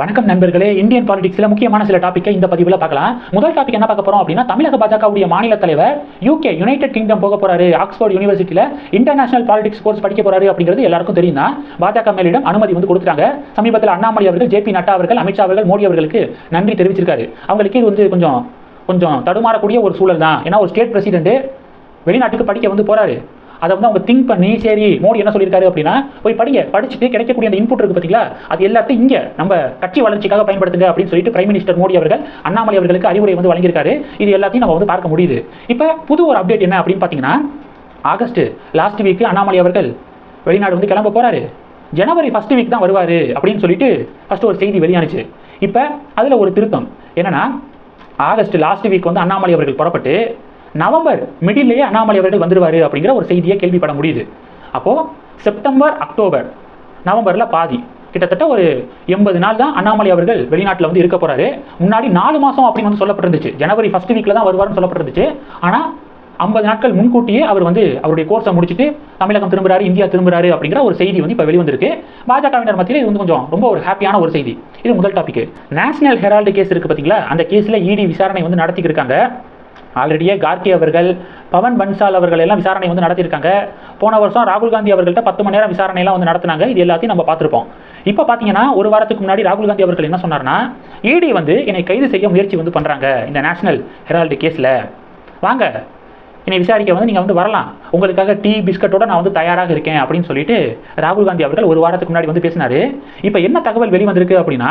வணக்கம் நண்பர்களே. இந்தியன் பாலிடிக்ஸ்ல முக்கியமான சில டாப்பிக்கை இந்த பதிவில் பார்க்கலாம். முதல் டாபிக் என்ன பார்க்க போறோம் அப்படின்னா தமிழக பாஜகவுடைய மாநில தலைவர் யூகே யுனைடெட் கிங்டம் போக போறாரு. ஆக்ஸ்போர்ட் யூனிவர்சிட்டியில இன்டர்நேஷனல் பாலிடிக்ஸ் கோர்ஸ் படிக்க போறாரு அப்படிங்கிறது எல்லாருக்கும் தெரியும் தான் பாஜக மேலிடம் அனுமதி வந்து கொடுத்துட்டாங்க. சமீபத்தில் அண்ணாமலை அவர்கள் ஜே பி நட்டா அவர்கள் அமித்ஷா அவர்கள் மோடி அவர்களுக்கு நன்றி தெரிவிச்சிருக்காரு. அவங்களுக்கு இது வந்து கொஞ்சம் கொஞ்சம் தடுமாறக்கூடிய ஒரு சூழல் தான் ஏன்னா ஒரு ஸ்டேட் பிரசிடென்ட் வெளிநாட்டுக்கு படிக்க வந்து போறாரு. அதை வந்து அவங்க திங்க் பண்ணி சரி மோடி என்ன சொல்லியிருக்காரு அப்படின்னா போய் படிங்க படிச்சுட்டு கிடைக்கக்கூடிய அந்த இன்புட் இருக்கு பார்த்தீங்களா அது எல்லாத்தையும் இங்கே நம்ம கட்சி வளர்ச்சிக்காக பயன்படுத்துங்க அப்படின்னு சொல்லிட்டு பிரைம் மினிஸ்டர் மோடி அவர்கள் அண்ணாமலை அவர்களுக்கு அறிவுரை வந்து வழங்கியிருக்காரு. இது எல்லாத்தையும் நம்ம வந்து பார்க்க முடியுது. இப்போ புது ஒரு அப்டேட் என்ன அப்படின்னு பார்த்தீங்கன்னா ஆகஸ்ட் லாஸ்ட் வீக் அண்ணாமலை அவர்கள் வெளிநாடு வந்து கிளம்ப போகிறாரு ஜனவரி ஃபர்ஸ்ட் வீக் தான் வருவார் அப்படின்னு சொல்லிட்டு ஃபர்ஸ்ட் ஒரு செய்தி வெளியானுச்சு. இப்போ அதில் ஒரு திருத்தம். என்னன்னா ஆகஸ்ட் லாஸ்ட் வீக் வந்து அண்ணாமலை அவர்கள் புறப்பட்டு நவம்பர் மிடில்லேயே அண்ணாமலை அவர்கள் வந்துடுவார் அப்படிங்கிற ஒரு செய்தியை கேள்விப்பட முடியுது. அப்போது செப்டம்பர் அக்டோபர் நவம்பரில் பாதி. கிட்டத்தட்ட ஒரு எண்பது நாள் தான் அண்ணாமலை அவர்கள் வெளிநாட்டில் வந்து இருக்க போகிறாரு முன்னாடி நாலு மாதம் அப்படின்னு வந்து சொல்லப்பட்டிருந்துச்சு. ஜனவரி ஃபர்ஸ்ட் வீக்கில் தான் வருவார்னு சொல்லப்பட்டிருந்துச்சு. ஆனால் ஐம்பது நாட்கள் முன்கூட்டியே அவர் வந்து அவருடைய கோர்ஸை முடிச்சுட்டு தமிழகம் திரும்புறாரு இந்தியா திரும்புறாரு அப்படிங்கிற ஒரு செய்தி வந்து இப்போ வெளிவந்திருக்கு. பாஜகவினர் மத்தியில் இது வந்து கொஞ்சம் ரொம்ப ஒரு ஹாப்பியான ஒரு செய்தி. இது முதல் டாபிக் நேஷனல் ஹெரால்டு கேஸ் இருக்குது பார்த்தீங்களா அந்த கேஸில் இடி விசாரணை வந்து நடத்திக்கிருக்காங்க ஆல்ரெடியே கார்கே அவர்கள் பவன் பன்சால் அவர்கள் எல்லாம் விசாரணை வந்து நடத்தியிருக்காங்க. போன வருஷம் ராகுல் காந்தி அவர்கள்ட்ட பத்து மணி நேரம் விசாரணையெல்லாம் வந்து நடத்தினாங்க. இது எல்லாத்தையும் நம்ம பார்த்துருப்போம். இப்போ பார்த்தீங்கன்னா ஒரு வாரத்துக்கு முன்னாடி ராகுல் காந்தி அவர்கள் என்ன சொன்னார்னா இடி வந்து என்னை கைது செய்ய முயற்சி வந்து பண்ணுறாங்க இந்த நேஷனல் ஹெரால்டு கேஸில் வாங்க என்னை விசாரிக்க வந்து நீங்கள் வந்து வரலாம். உங்களுக்காக டீ பிஸ்கட்டோட நான் வந்து தயாராக இருக்கேன் அப்படின்னு சொல்லிட்டு ராகுல் காந்தி அவர்கள் ஒரு வாரத்துக்கு முன்னாடி வந்து பேசினாரு. இப்போ என்ன தகவல் வெளிவந்திருக்கு அப்படின்னா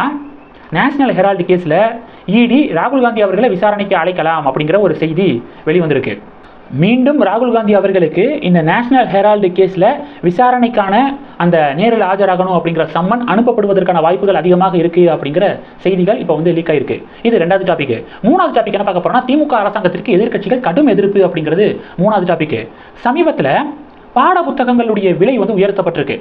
நேஷனல் ஹெரால்டு கேஸில் இடி ராகுல் காந்தி அவர்களை விசாரணைக்கு அழைக்கலாம் அப்படிங்கிற ஒரு செய்தி வெளிவந்திருக்கு. மீண்டும் ராகுல் காந்தி அவர்களுக்கு இந்த நேஷனல் ஹெரால்டு கேஸில் விசாரணைக்கான அந்த நேரில் ஆஜராகணும் அப்படிங்கிற சம்மன் அனுப்பப்படுவதற்கான வாய்ப்புகள் அதிகமாக இருக்குது அப்படிங்கிற செய்திகள் இப்போ வந்து லீக் ஆயிருக்கு. இது ரெண்டாவது டாபிக் மூணாவது டாபிக் என்ன பார்க்க போறோம்னா திமுக அரசாங்கத்திற்கு எதிர்க்கட்சிகள் கடும் எதிர்ப்பு அப்படிங்கிறது மூணாவது டாபிக் சமீபத்தில் பாட புத்தகங்களுடைய விலை வந்து உயர்த்தப்பட்டிருக்கு.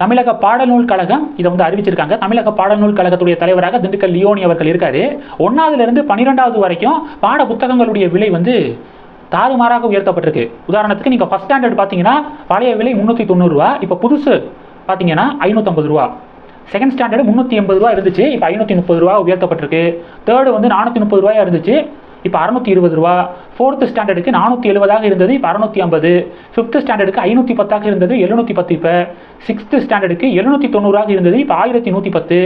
தமிழக பாடநூல் கழகம் இதை வந்து அறிவிச்சிருக்காங்க. தமிழக பாடநூல் கழகத்துடைய தலைவராக திண்டுக்கல் லியோனி அவர்கள் இருக்காரு. ஒன்னாவதுல இருந்து பன்னிரெண்டாவது வரைக்கும் பாட புத்தகங்களுடைய விலை வந்து தாறுமாறாக உயர்த்தப்பட்டிருக்கு. உதாரணத்துக்கு நீங்கள் ஃபஸ்ட் ஸ்டாண்டர்ட் பார்த்தீங்கன்னா பழைய விலை முந்நூற்றி தொண்ணூறுரூவா இப்போ புதுசு பார்த்தீங்கன்னா ஐநூற்றம்பது ரூபா. செகண்ட் ஸ்டாண்டர்டு முந்நூற்றி எண்பது ரூபா இருந்துச்சு இப்போ ஐநூற்றி முப்பது ரூபா உயர்த்தப்பட்டிருக்கு. தேர்டு வந்து நானூற்றி முப்பது ரூபாயா இருந்துச்சு இப்போ அறுநூத்தி இருபது ரூபா. ஃபோர்த்து ஸ்டாண்டர்டுக்கு நானூற்றி எழுபதாக இருந்தது இப்போ அறுநூத்தி ஐம்பது. ஃபிஃப்த்து ஸ்டாண்டர்டுக்கு ஐநூற்றி பத்தாக இருந்தது எழுநூற்றி பத்து. இப்போ சிக்ஸ்த்து ஸ்டாண்டர்டுக்கு எழுநூற்றி தொண்ணூறாக இருந்தது இப்போ ஆயிரத்தி நூற்றி பத்து.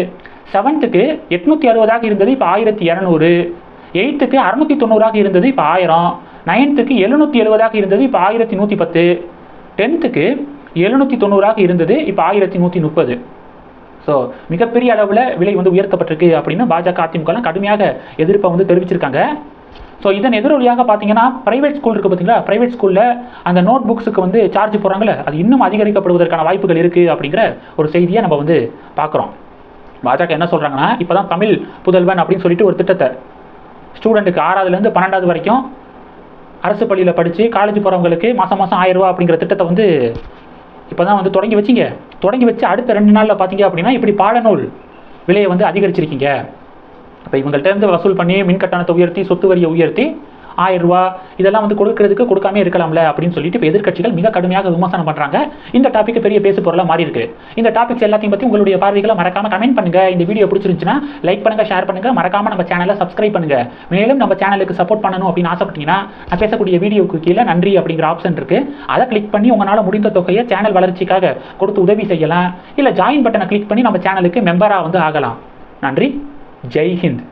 செவன்த்துக்கு எட்நூற்றி அறுபதாக இருந்தது இப்போ ஆயிரத்தி இரநூறு. எயித்துக்கு அறுநூத்தி தொண்ணூறாக இருந்தது இப்போ ஆயிரம். நைன்த்துக்கு எழுநூற்றி எழுபதாக இருந்தது இப்போ ஆயிரத்தி நூற்றி பத்து. டென்த்துக்கு எழுநூற்றி தொண்ணூறாக இருந்தது இப்போ ஆயிரத்தி நூற்றி முப்பது. ஸோ மிகப்பெரிய அளவில் விலை வந்து உயர்த்தப்பட்டிருக்கு அப்படின்னு பாஜக அதிமுகலாம் கடுமையாக எதிர்ப்பை வந்து தெரிவிச்சிருக்காங்க. ஸோ இதன் எதிரொலியாக பார்த்தீங்கன்னா ப்ரைவேட் ஸ்கூல் இருக்குது பார்த்தீங்களா? ப்ரைவேட் ஸ்கூலில் அந்த நோட் புக்ஸுக்கு வந்து சார்ஜ் போகிறாங்களே அது இன்னும் அதிகரிக்கப்படுவதற்கான வாய்ப்புகள் இருக்குது அப்படிங்கிற ஒரு செய்தியை நம்ம வந்து பார்க்குறோம். பாஜக என்ன சொல்கிறாங்கன்னா இப்போ தான் தமிழ் புதல்வன் அப்படின்னு சொல்லிட்டு ஒரு திட்டத்தை ஸ்டூடெண்ட்டுக்கு ஆறாவதுலேருந்து பன்னெண்டாவது வரைக்கும் அரசு பள்ளியில் படித்து காலேஜ் போகிறவங்களுக்கு மாதம் மாதம் ஆயிரம் ரூபா அப்படிங்கிற திட்டத்தை வந்து இப்போ தான் வந்து தொடங்கி வச்சிங்க. தொடங்கி வச்சு அடுத்த ரெண்டு நாளில் பார்த்தீங்க அப்படின்னா இப்படி பாடநூல் விலையை வந்து அதிகரிச்சிருக்கீங்க. அப்போ இவங்கள்ட்ட இருந்து வசூல் பண்ணி மின் கட்டணத்தை உயர்த்தி சொத்து வரியை உயர்த்தி ஆயிரம் ரூபா இதெல்லாம் வந்து கொடுக்கறதுக்கு கொடுக்காம இருக்கலாம்ல அப்படின்னு சொல்லிட்டு இப்போ எதிர்க்கட்சிகள் மிக கடுமையாக விமர்சனம் பண்ணுறாங்க இந்த டாபிக் பெரிய பேசு பொருளாக மாறி இருக்கு. இந்த டாபிக்ஸ் எல்லாத்தையும் பற்றி உங்களுடைய பார்வைகளை மறக்காம கமெண்ட் பண்ணுங்க. இந்த வீடியோ பிடிச்சிருந்துச்சுன்னா லைக் பண்ணுங்க ஷேர் பண்ணுங்க. மறக்காம நம்ம சேனலை சப்ஸ்கிரைப் பண்ணுங்க. மேலும் நம்ம சேனலுக்கு சப்போர்ட் பண்ணணும் அப்படின்னு ஆசைப்பட்டீங்கன்னா நான் பேசக்கூடிய வீடியோக்கு கீழே நன்றி அப்படிங்கிற ஆப்ஷன் இருக்கு. அதை கிளிக் பண்ணி உங்களால் முடிந்த தொகையை சேனல் வளர்ச்சிக்காக கொடுத்து உதவி செய்யலாம். இல்லை ஜாயின் பட்டனை கிளிக் பண்ணி நம்ம சேனலுக்கு மெம்பராக வந்து ஆகலாம். நன்றி. ജയ് ഹിന്ദ്